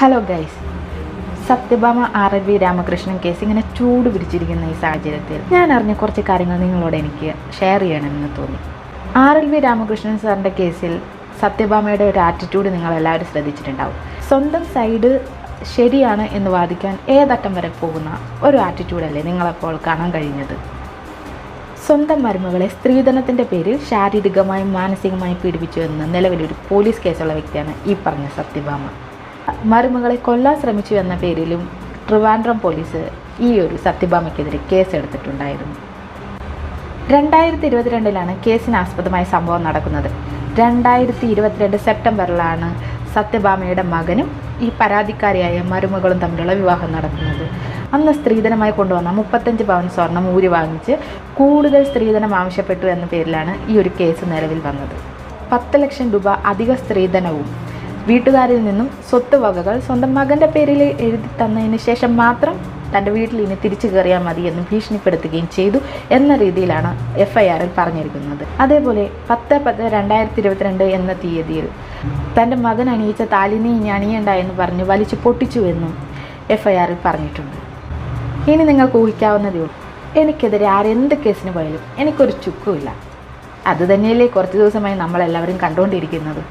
Hello guys Satyabhama R L V Ramakrishnan case ഇങ്ങനെ ചൂട് പിടിച്ചിരിക്കുന്ന ഈ സാഹചര്യത്തിൽ ഞാൻ അറിഞ്ഞ കുറച്ച് കാര്യങ്ങൾ നിങ്ങളോട് എനിക്ക് ഷെയർ ചെയ്യണമെന്ന് തോന്നി. ആർ എൽ വി രാമകൃഷ്ണൻ സാറിന്റെ കേസിൽ സത്യഭാമയുടെ ഒരു ആറ്റിറ്റ്യൂഡ് നിങ്ങളെല്ലാവരും ശ്രദ്ധിച്ചിട്ടുണ്ടാവും. സ്വന്തം സൈഡ് ശരിയാണ് എന്ന് വാദിക്കാൻ ഏതറ്റം വരെ പോകുന്ന ഒരു ആറ്റിറ്റ്യൂഡല്ലേ നിങ്ങളപ്പോൾ കാണാൻ കഴിഞ്ഞത്? സ്വന്തം മരുമകളെ സ്ത്രീധനത്തിന്റെ പേരിൽ ശാരീരികമായും മാനസികമായും പീഡിപ്പിച്ചു എന്ന് നിലവിലൊരു പോലീസ് കേസുള്ള വ്യക്തിയാണ് ഈ പറഞ്ഞ സത്യഭാമ. മരുമകളെ കൊല്ലാൻ ശ്രമിച്ചു എന്ന പേരിലും ട്രിവാൻഡ്രം പോലീസ് ഈ ഒരു സത്യഭാമയ്ക്കെതിരെ കേസെടുത്തിട്ടുണ്ടായിരുന്നു. രണ്ടായിരത്തി ഇരുപത്തിരണ്ടിലാണ് കേസിന് ആസ്പദമായ സംഭവം നടക്കുന്നത്. രണ്ടായിരത്തി ഇരുപത്തിരണ്ട് സെപ്റ്റംബറിലാണ് സത്യഭാമയുടെ മകനും ഈ പരാതിക്കാരിയായ മരുമകളും തമ്മിലുള്ള വിവാഹം നടക്കുന്നത്. അന്ന് സ്ത്രീധനമായി കൊണ്ടുവന്ന മുപ്പത്തഞ്ച് പവൻ സ്വർണം ഊരി വാങ്ങിച്ച് കൂടുതൽ സ്ത്രീധനം ആവശ്യപ്പെട്ടു എന്ന പേരിലാണ് ഈ ഒരു കേസ് നിലവിൽ വന്നത്. പത്ത് ലക്ഷം രൂപ അധിക സ്ത്രീധനവും വീട്ടുകാരിൽ നിന്നും സ്വത്ത് വകകൾ സ്വന്തം മകന്റെ പേരിൽ എഴുതി തന്നതിന് ശേഷം മാത്രം തന്റെ വീട്ടിൽ ഇനി തിരിച്ചു കയറിയാൽ മതി എന്ന് ഭീഷണിപ്പെടുത്തുകയും ചെയ്തു എന്ന രീതിയിലാണ് എഫ് ഐ ആറിൽ പറഞ്ഞിരിക്കുന്നത്. അതേപോലെ പത്ത് പത്ത് രണ്ടായിരത്തി ഇരുപത്തിരണ്ട് എന്ന തീയതിയിൽ തന്റെ മകൻ അണിയിച്ച താലിനെ ഇനി അണിയണ്ട എന്ന് പറഞ്ഞ് വലിച്ചു പൊട്ടിച്ചു എന്നും എഫ് ഐ ആറിൽ പറഞ്ഞിട്ടുണ്ട്. ഇനി നിങ്ങൾക്ക് ഊഹിക്കാവുന്നതേ ഉള്ളൂ. എനിക്കെതിരെ ആരെന്ത് കേസിന് പോയാലും എനിക്കൊരു ചുക്കുമില്ല അതുതന്നെയല്ലേ കുറച്ച് ദിവസമായി നമ്മളെല്ലാവരും കണ്ടുകൊണ്ടിരിക്കുന്നത്.